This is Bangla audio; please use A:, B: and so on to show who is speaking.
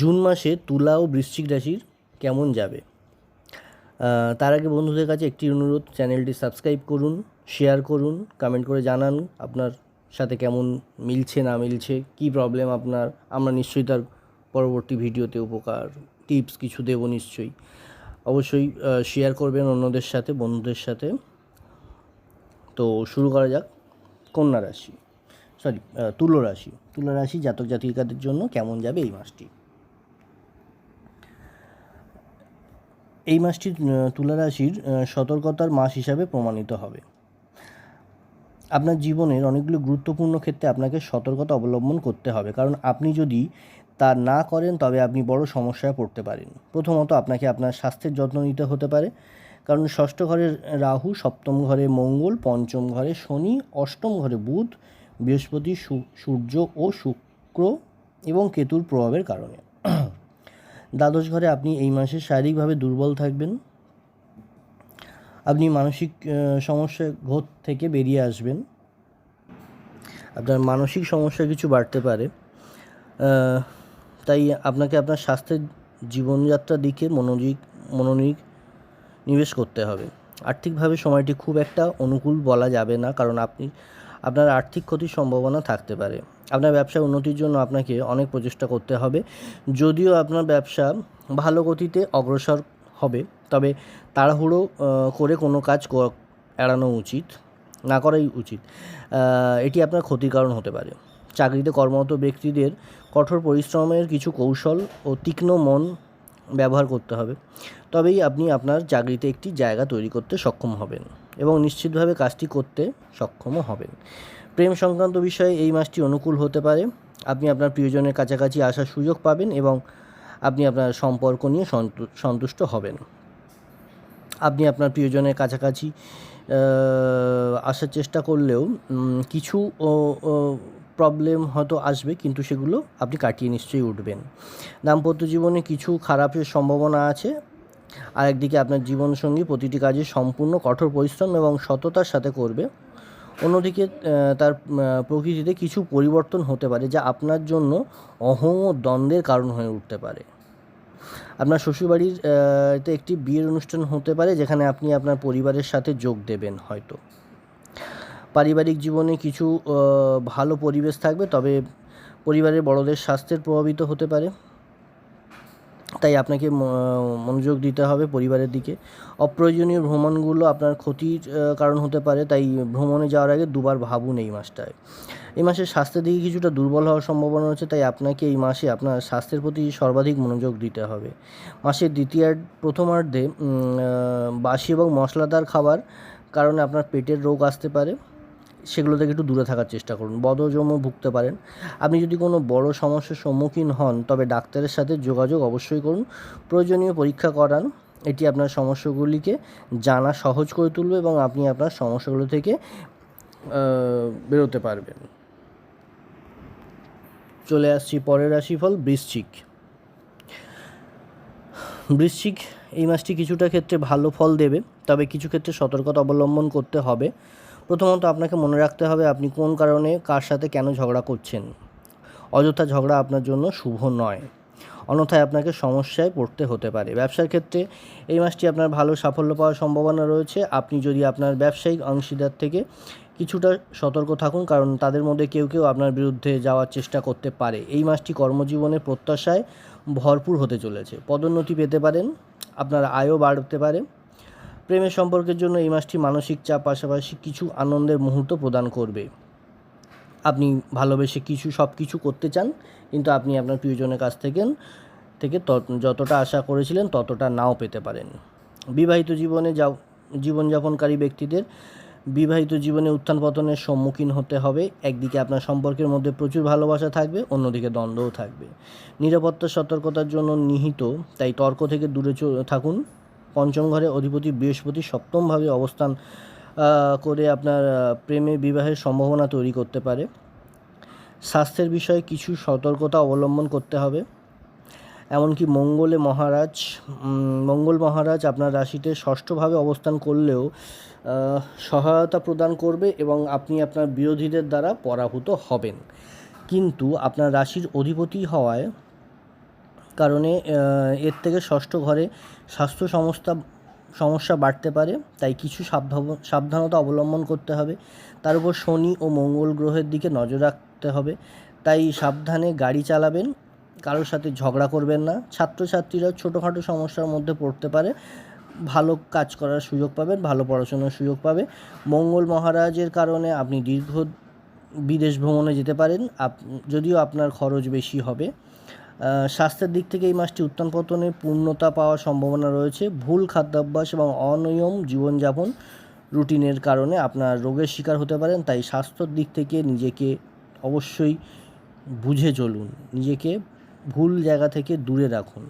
A: জুন মাসে তুলা ও বৃশ্চিক রাশির কেমন যাবে? তার আগে বন্ধুদের কাছে একটি অনুরোধ, চ্যানেলটি সাবস্ক্রাইব করুন, শেয়ার করুন কমেন্ট করে জানান আপনার সাথে কেমন মিলছে, না মিলছে, কী প্রবলেম আপনার। আমরা নিশ্চয়ই তার পরবর্তী ভিডিওতে উপকার টিপস কিছু দেবো নিশ্চয়ই। অবশ্যই শেয়ার করবেন অন্যদের সাথে, বন্ধুদের সাথে। তো শুরু করা যাক। কন্যা রাশি সরি তুলো রাশি। তুলা রাশি জাতক জাতিকাদের জন্য কেমন যাবে এই মাসটি? এই মাসটি তুলা রাশির সতর্কতার মাস হিসাবে প্রমাণিত হবে। আপনার জীবনের অনেকগুলো গুরুত্বপূর্ণ ক্ষেত্রে আপনাকে সতর্কতা অবলম্বন করতে হবে। কারণ আপনি যদি তা না করেন, তবে আপনি বড় সমস্যায় পড়তে পারেন। প্রথমত আপনাকে আপনার স্বাস্থ্যের যত্ন নিতে হতে পারে। কারণ ষষ্ঠ ঘরে রাহু, সপ্তম ঘরে মঙ্গল, পঞ্চম ঘরে শনি, অষ্টম ঘরে বুধ, বৃহস্পতি সূর্য ও শুক্র এবং কেতুর প্রভাবের কারণে। দ্বাদশ ঘরে আপনি এই মাসে শারীরিকভাবে দুর্বল থাকবেন। আপনি মানসিক সমস্যা ঘোর থেকে বেরিয়ে আসবেন। আপনার মানসিক সমস্যা কিছু বাড়তে পারে। তাই আপনাকে আপনার স্বাস্থ্যের জীবনযাত্রার দিকে মনোযোগ মনোনিগ নিবেশ করতে হবে। আর্থিকভাবে সময়টি খুব একটা অনুকূল বলা যাবে না, কারণ আপনি আপনার আর্থিক ক্ষতির সম্ভাবনা থাকতে পারে। আপনার ব্যবসার উন্নতির জন্য আপনাকে অনেক প্রচেষ্টা করতে হবে। যদিও আপনার ব্যবসা ভালো গতিতে অগ্রসর হবে, তবে তাড়াহুড়ো করে কোনো কাজ এড়ানো উচিত, না করাই উচিত। এটি আপনার ক্ষতির কারণ হতে পারে। চাকরিতে কর্মরত ব্যক্তিদের কঠোর পরিশ্রমের কিছু কৌশল ও তীক্ষ্ণ মন ব্যবহার করতে হবে, তবেই আপনি আপনার চাকরিতে একটি জায়গা তৈরি করতে সক্ষম হবেন। এবং নিশ্চিতভাবে কাজটি করতে সক্ষমও হবেন। প্রেম সংক্রান্ত বিষয়ে এই মাসটি অনুকূল হতে পারে। আপনি আপনার প্রিয়জনের কাছাকাছি আসার সুযোগ পাবেন এবং আপনি আপনার সম্পর্ক নিয়ে সন্তুষ্ট হবেন। আপনি আপনার প্রিয়জনের কাছাকাছি আসার চেষ্টা করলেও কিছু প্রবলেম হয়তো আসবে, কিন্তু সেগুলো আপনি কাটিয়ে নিশ্চয়ই উঠবেন। দাম্পত্য জীবনে কিছু খারাপের সম্ভাবনা আছে। আরেকদিকে আপনার জীবনসঙ্গী প্রতিটি কাজে সম্পূর্ণ কঠোর পরিশ্রম এবং সততার সাথে করবে। অন্যদিকে তার প্রকৃতিতে কিছু পরিবর্তন হতে পারে যা আপনার জন্য অহং ও দ্বন্দ্বের কারণ হয়ে উঠতে পারে। আপনার শ্বশুরবাড়ির তে একটি বিয়ের অনুষ্ঠান হতে পারে যেখানে আপনি আপনার পরিবারের সাথে যোগ দেবেন হয়তো। পারিবারিক জীবনে কিছু ভালো পরিবেশ থাকবে তবে পরিবারের বড়দের স্বাস্থ্যের প্রভাবিত হতে পারে। তাই আপনাকে মনোযোগ দিতে হবে পরিবারের দিকে। অপ্রয়োজনীয় ভ্রমণগুলো আপনার ক্ষতির কারণ হতে পারে, তাই ভ্রমণে যাওয়ার আগে দুবার ভাবুন এই মাসটায়। এই মাসে স্বাস্থ্যের দিকে কিছুটা দুর্বল হওয়ার সম্ভাবনা রয়েছে, তাই আপনাকে এই মাসে আপনার স্বাস্থ্যের প্রতি সর্বাধিক মনোযোগ দিতে হবে। মাসের দ্বিতীয় প্রথমার্ধে বাসি এবং মশলাদার খাবার কারণে আপনার পেটের রোগ আসতে পারে। সেগুলো থেকে একটু দূরে থাকার চেষ্টা করুন। বদহজমও ভুগতে পারেন। আপনি যদি কোনো বড় সমস্যার সম্মুখীন হন, তবে ডাক্তারের সাথে যোগাযোগ অবশ্যই করুন। প্রয়োজনীয় পরীক্ষা করান। এটি আপনার সমস্যাগুলিকে জানা সহজ করে তুলবে এবং আপনি আপনার সমস্যাগুলো থেকে বেরোতে পারবেন। চলে আসছি পরের রাশিফল, বৃশ্চিক। বৃশ্চিক এই মাসটি কিছুটা ক্ষেত্রে ভালো ফল দেবে, তবে কিছু ক্ষেত্রে সতর্কতা অবলম্বন করতে হবে। প্রথমত আপনাকে মনে রাখতে হবে আপনি কোন কারণে কার সাথে কেন ঝগড়া করছেন। অযথা ঝগড়া আপনার জন্য শুভ নয়। অন্যথায় আপনাকে সমস্যায় পড়তে হতে পারে। ব্যবসার ক্ষেত্রে এই মাসটি আপনার ভালো সাফল্য পাওয়ার সম্ভাবনা রয়েছে। আপনি যদি আপনার ব্যবসায়িক অংশীদার থেকে কিছুটা সতর্ক থাকুন, কারণ তাদের মধ্যে কেউ কেউ আপনার বিরুদ্ধে যাওয়ার চেষ্টা করতে পারে। এই মাসটি কর্মজীবনের প্রত্যাশায় ভরপুর হতে চলেছে। পদোন্নতি পেতে পারেন, আপনার আয়ও বাড়তে পারে। প্রেমের সম্পর্কের জন্য এই মাসটি মানসিক চাপ পাশাপাশি কিছু আনন্দের মুহূর্ত প্রদান করবে। আপনি ভালোবেসে কিছু সব কিছু করতে চান, কিন্তু আপনি আপনার প্রিয়জনের কাছ থেকে থেকে যতটা আশা করেছিলেন ততটা নাও পেতে পারেন। বিবাহিত জীবনে যা জীবনযাপনকারী ব্যক্তিদের বিবাহিত জীবনে উত্থান পতনের সম্মুখীন হতে হবে। একদিকে আপনার সম্পর্কের মধ্যে প্রচুর ভালোবাসা থাকবে, অন্যদিকে দ্বন্দ্বও থাকবে। নিরাপত্তা, সতর্কতার জন্য নিহিত, তাই তর্ক থেকে দূরে থাকুন। পঞ্চম ঘরে অধিপতি বৃহস্পতি সপ্তমভাবে অবস্থান করে আপনার প্রেমে বিবাহের সম্ভাবনা তৈরি করতে পারে। স্বাস্থ্যের বিষয়ে কিছু সতর্কতা অবলম্বন করতে হবে। এমনকি মঙ্গলে মহারাজ মঙ্গল মহারাজ আপনার রাশিতে ষষ্ঠভাবে অবস্থান করলেও সহায়তা প্রদান করবে এবং আপনি আপনার বিরোধীদের দ্বারা পরাভূত হবেন। কিন্তু আপনার রাশির অধিপতি হওয়ায় কারণে এর থেকে ষষ্ঠ ঘরে স্বাস্থ্য সমস্যা সমস্যা বাড়তে পারে, তাই কিছু সাবধানতা অবলম্বন করতে হবে। তার উপর শনি ও মঙ্গল গ্রহের দিকে নজর রাখতে হবে। তাই সাবধানে গাড়ি চালাবেন, কারোর সাথে ঝগড়া করবেন না। ছাত্রছাত্রীরা ছোটোখাটো সমস্যার মধ্যে পড়তে পারে। ভালো কাজ করার সুযোগ পাবেন, ভালো পড়াশোনার সুযোগ পাবে। মঙ্গল মহারাজের কারণে আপনি দীর্ঘ বিদেশ ভ্রমণে যেতে পারেন। আপ, যদিও আপনার খরচ বেশি হবে। স্বাস্থ্যের দিক থেকে এই মাসটি উত্থান পতনে পূর্ণতা পাওয়ার সম্ভাবনা রয়েছে। ভুল খাদ্যাভ্যাস এবং অনিয়ম জীবনযাপন রুটিনের কারণে আপনার রোগের শিকার হতে পারেন, তাই স্বাস্থ্যর দিক থেকে নিজেকে অবশ্যই বুঝে চলুন। নিজেকে ভুল জায়গা থেকে দূরে রাখুন।